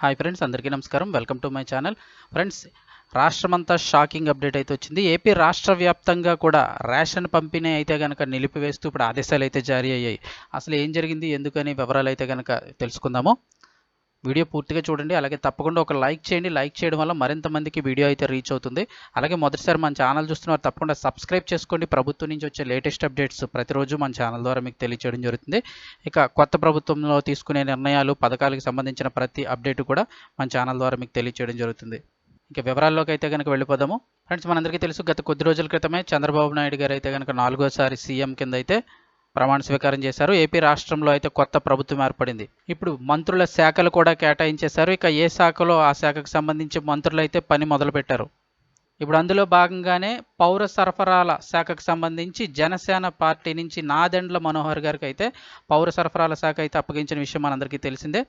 Hi friends అందరికీ నమస్కారం. Welcome to my channel friends రాష్ట్రమంతా షాకింగ్ అప్డేట్ అయితే వచ్చింది. ఏపీ రాష్ట్ర వ్యాప్తంగా కూడా రేషన్ పంపిణీ అయితే కనుక నిలిపివేస్తూ ఇప్పుడు ఆదేశాలు అయితే జారీ అయ్యాయి. అసలు ఏం జరిగింది? ఎందుకని వివరాలు అయితే కనుక తెలుసుకుందాము. వీడియో పూర్తిగా చూడండి. అలాగే తప్పకుండా ఒక లైక్ చేయండి. లైక్ చేయడం వల్ల మరింత మందికి వీడియో అయితే రీచ్ అవుతుంది. అలాగే మొదటిసారి మన ఛానల్ చూస్తున్నారు తప్పకుండా సబ్స్క్రైబ్ చేసుకోండి. ప్రభుత్వం నుంచి వచ్చే లేటెస్ట్ అప్డేట్స్ ప్రతిరోజు మన ఛానల్ ద్వారా మీకు తెలియచేయడం జరుగుతుంది. ఇక కొత్త ప్రభుత్వంలో తీసుకునే నిర్ణయాలు పథకాలకు సంబంధించిన ప్రతి అప్డేట్ కూడా మన ఛానల్ ద్వారా మీకు తెలియచేయడం జరుగుతుంది. ఇక వివరాల్లోకి అయితే కనుక వెళ్ళిపోదాము. ఫ్రెండ్స్ మనందరికీ తెలుసు గత కొద్ది రోజుల క్రితమే చంద్రబాబు నాయుడు గారు అయితే కనుక నాలుగోసారి సీఎం కింద అయితే ప్రమాణ స్వీకారం చేశారు. ఏపీ రాష్ట్రంలో అయితే కొత్త ప్రభుత్వం ఏర్పడింది. ఇప్పుడు మంత్రుల శాఖలు కూడా కేటాయించేశారు. ఇక ఏ శాఖలో ఆ శాఖకు సంబంధించి మంత్రులు అయితే పని మొదలుపెట్టారు? ఇప్పుడు అందులో భాగంగానే పౌర సరఫరాల శాఖకు సంబంధించి జనసేన పార్టీ నుంచి నాదెండ్ల మనోహర్ గారికి అయితే పౌర సరఫరాల శాఖ అయితే అప్పగించిన విషయం మనందరికీ తెలిసిందే.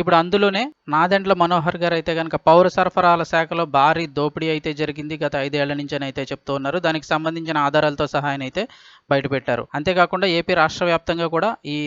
ఇప్పుడు అందులోనే నాదెండ్ల మనోహర్ గారు అయితే కనుక పౌర సరఫరాల శాఖలో భారీ దోపిడీ అయితే జరిగింది. గత ఐదేళ్ళ నుంచి అని అయితే చెప్తూ ఉన్నారు. దానికి సంబంధించిన ఆధారాలతో సహాయం అయితే బయటపెట్టారు. అంతేకాకుండా ఏపీ రాష్ట్ర వ్యాప్తంగా కూడా ఈ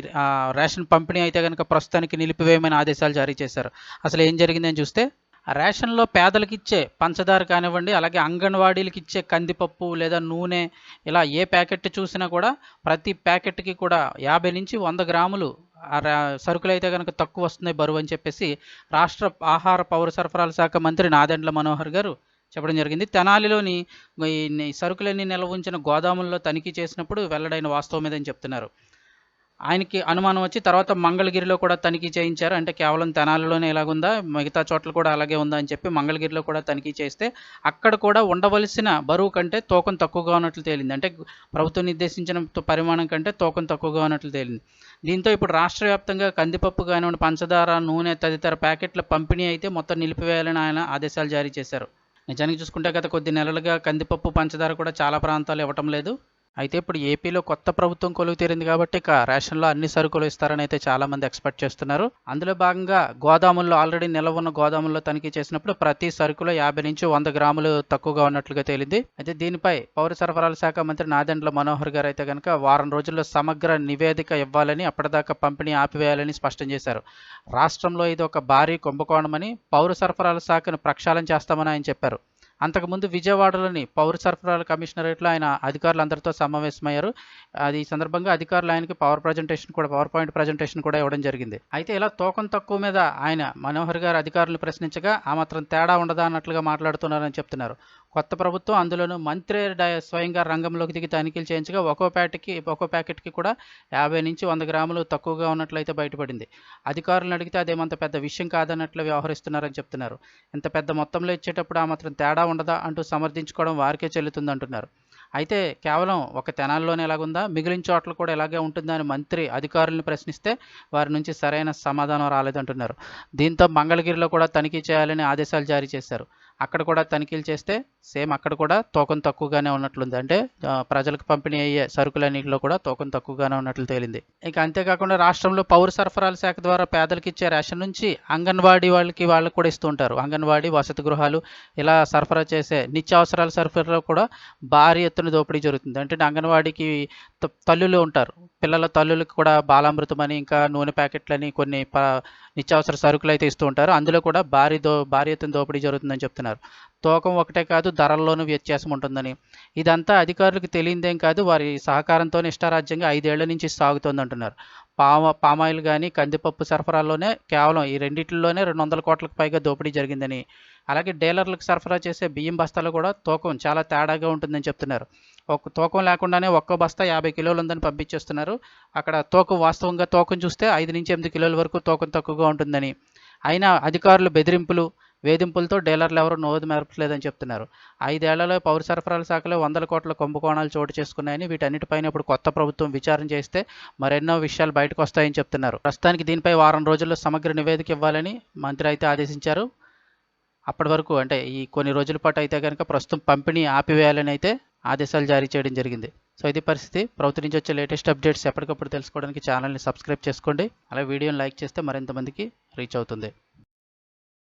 రేషన్ పంపిణీ అయితే కనుక ప్రస్తుతానికి నిలిపివేయమని ఆదేశాలు జారీ చేశారు. అసలు ఏం జరిగిందని చూస్తే రేషన్లో పేదలకు ఇచ్చే పంచదార కానివ్వండి అలాగే అంగన్వాడీలకు ఇచ్చే కందిపప్పు లేదా నూనె ఇలా ఏ ప్యాకెట్ చూసినా కూడా ప్రతి ప్యాకెట్కి కూడా యాభై నుంచి వంద గ్రాములు ఆ రా- సరుకులు అయితే కనుక తక్కువ వస్తున్నాయి బరువు అని చెప్పేసి రాష్ట్ర ఆహార పౌర సరఫరాల శాఖ మంత్రి నాదెండ్ల మనోహర్ గారు చెప్పడం జరిగింది. తెనాలిలోని ఈ సరుకులన్నీ నిల్వ ఉంచిన గోదాముల్లో తనిఖీ చేసినప్పుడు వెల్లడైన వాస్తవం ఇదని చెప్తున్నారు. ఆయనకి అనుమానం వచ్చి తర్వాత మంగళగిరిలో కూడా తనిఖీ చేయించారు. అంటే కేవలం తెనాలిలోనే ఇలాగుందా మిగతా చోట్ల కూడా అలాగే ఉందా అని చెప్పి మంగళగిరిలో కూడా తనిఖీ చేస్తే అక్కడ కూడా ఉండవలసిన బరువు కంటే తూకం తక్కువగా ఉన్నట్లు తేలింది. అంటే ప్రభుత్వం నిర్దేశించిన పరిమాణం కంటే తూకం తక్కువగా ఉన్నట్లు తేలింది. దీంతో ఇప్పుడు రాష్ట్ర వ్యాప్తంగా కందిపప్పు కానివ్వండి పంచదార నూనె తదితర ప్యాకెట్ల పంపిణీ అయితే మొత్తం నిలిపివేయాలని ఆయన ఆదేశాలు జారీ చేశారు. నిజానికి చూసుకుంటే గత కొద్ది నెలలుగా కందిపప్పు పంచదార కూడా చాలా ప్రాంతాలు ఇవ్వటం లేదు. అయితే ఇప్పుడు ఏపీలో కొత్త ప్రభుత్వం కొలువు తీరింది కాబట్టి ఇక రేషన్లో అన్ని సరుకులు ఇస్తారని అయితే చాలా మంది ఎక్స్పెక్ట్ చేస్తున్నారు. అందులో భాగంగా గోదాముల్లో ఆల్రెడీ నిల్వ ఉన్న గోదాముల్లో తనిఖీ చేసినప్పుడు ప్రతి సరుకులో యాభై నుంచి వంద గ్రాములు తక్కువగా ఉన్నట్లుగా తేలింది. అయితే దీనిపై పౌర సరఫరాల శాఖ మంత్రి నాదెండ్ల మనోహర్ గారు అయితే కనుక వారం రోజుల్లో సమగ్ర నివేదిక ఇవ్వాలని అప్పటిదాకా పంపిణీ ఆపివేయాలని స్పష్టం చేశారు. రాష్ట్రంలో ఇది ఒక భారీ కుంభకోణమని పౌర సరఫరాల శాఖను ప్రక్షాళన చేస్తామని ఆయన చెప్పారు. అంతకుముందు విజయవాడలోని పౌర సరఫరాల కమిషనరేట్లో ఆయన అధికారులందరితో సమావేశమయ్యారు. అది ఈ సందర్భంగా అధికారులు ఆయనకి పవర్ ప్రజెంటేషన్ కూడా పవర్ పాయింట్ ప్రజెంటేషన్ కూడా ఇవ్వడం జరిగింది. అయితే ఇలా తూకం తక్కువ మీద ఆయన మనోహర్ గారు అధికారులు ప్రశ్నించగా ఆ మాత్రం తేడా ఉండదా అన్నట్లుగా మాట్లాడుతున్నారని చెప్తున్నారు. కొత్త ప్రభుత్వం అందులోనూ మంత్రి స్వయంగా రంగంలోకి దిగి తనిఖీలు చేయించగా ఒక్కో ప్యాకెట్కి ఒక్కో ప్యాకెట్కి కూడా యాభై నుంచి వంద గ్రాములు తక్కువగా ఉన్నట్లయితే బయటపడింది. అధికారులను అడిగితే అదేమంత పెద్ద విషయం కాదన్నట్లు వ్యవహరిస్తున్నారని చెప్తున్నారు. ఇంత పెద్ద మొత్తంలో ఇచ్చేటప్పుడు ఆ మాత్రం తేడా ఉండదా అంటూ సమర్థించుకోవడం వారికే చెల్లుతుంది అంటున్నారు అయితే కేవలం ఒక తెనాల్లోనే ఎలాగుందా? మిగిలిన చోట్ల కూడా ఇలాగే ఉంటుందా అని మంత్రి అధికారులను ప్రశ్నిస్తే వారి నుంచి సరైన సమాధానం రాలేదంటున్నారు. దీంతో మంగళగిరిలో కూడా తనిఖీ చేయాలని ఆదేశాలు జారీ చేశారు. అక్కడ కూడా తనిఖీలు చేస్తే సేమ్ అక్కడ కూడా తూకం తక్కువగానే ఉన్నట్లుంది. అంటే ప్రజలకు పంపిణీ అయ్యే సరుకులన్నింటిలో కూడా తూకం తక్కువగానే ఉన్నట్లు తేలింది. ఇక అంతేకాకుండా రాష్ట్రంలో పౌర సరఫరాల శాఖ ద్వారా పేదలకు ఇచ్చే రేషన్ నుంచి అంగన్వాడీ వాళ్ళకి వాళ్ళకి కూడా ఇస్తూ ఉంటారు. అంగన్వాడీ వసతి గృహాలు ఇలా సరఫరా చేసే నిత్యావసరాల సరఫరాలో కూడా భారీ ఎత్తున దోపిడీ జరుగుతుంది. అంటే అంగన్వాడీకి త- తల్లులు ఉంటారు. పిల్లల తల్లులకు కూడా బాలామృతం అని ఇంకా నూనె ప్యాకెట్లని కొన్ని ప నిత్యావసర సరుకులు అయితే ఇస్తూ ఉంటారు. అందులో కూడా భారీ దో భారీ ఎత్తున దోపిడీ జరుగుతుందని చెప్తున్నారు. తూకం ఒకటే కాదు ధరల్లోనూ వ్యత్యాసం ఉంటుందని. ఇదంతా అధికారులకు తెలియదేం కాదు వారి సహకారంతో ఇష్టారాజ్యంగా ఐదేళ్ళ నుంచి సాగుతోంది అంటున్నారు. పామ పామాయిల్ కానీ కందిపప్పు సరఫరాలోనే కేవలం ఈ రెండింటిలోనే రెండు వందల కోట్లకు పైగా దోపిడీ జరిగిందని. అలాగే డీలర్లకు సరఫరా చేసే బియ్యం బస్తాలు కూడా తూకం చాలా తేడాగా ఉంటుందని చెప్తున్నారు. ఒక తూకం లేకుండానే ఒక్క బస్తా యాభై కిలోలు ఉందని పంపించేస్తున్నారు. అక్కడ తూకం వాస్తవంగా తూకం చూస్తే ఐదు నుంచి ఎనిమిది కిలోల వరకు తూకం తక్కువగా ఉంటుందని. అయినా అధికారులు బెదిరింపులు వేధింపులతో డీలర్లు ఎవరు నోరు మెరపట్లేదని చెప్తున్నారు. ఐదేళ్ళలో పౌర సరఫరాల శాఖలో వందల కోట్ల కుంభకోణాలు చోటు చేసుకున్నాయని వీటన్నిటిపైన ఇప్పుడు కొత్త ప్రభుత్వం విచారణ చేస్తే మరెన్నో విషయాలు బయటకు వస్తాయని చెప్తున్నారు. ప్రస్తుతానికి దీనిపై వారం రోజుల్లో సమగ్ర నివేదిక ఇవ్వాలని మంత్రి అయితే ఆదేశించారు. అప్పటి వరకు అంటే ఈ కొన్ని రోజుల పాటు అయితే కనుక ప్రస్తుతం పంపిణీ ఆపివేయాలని అయితే ఆదేశాలు జారీ చేయడం జరిగింది. సో ఇది పరిస్థితి. ప్రభుత్వం నుంచి వచ్చే లేటెస్ట్ అప్డేట్స్ ఎప్పటికప్పుడు తెలుసుకోవడానికి ఛానల్ని సబ్స్క్రైబ్ చేసుకోండి. అలాగే వీడియోని లైక్ చేస్తే మరింత మందికి రీచ్ అవుతుంది.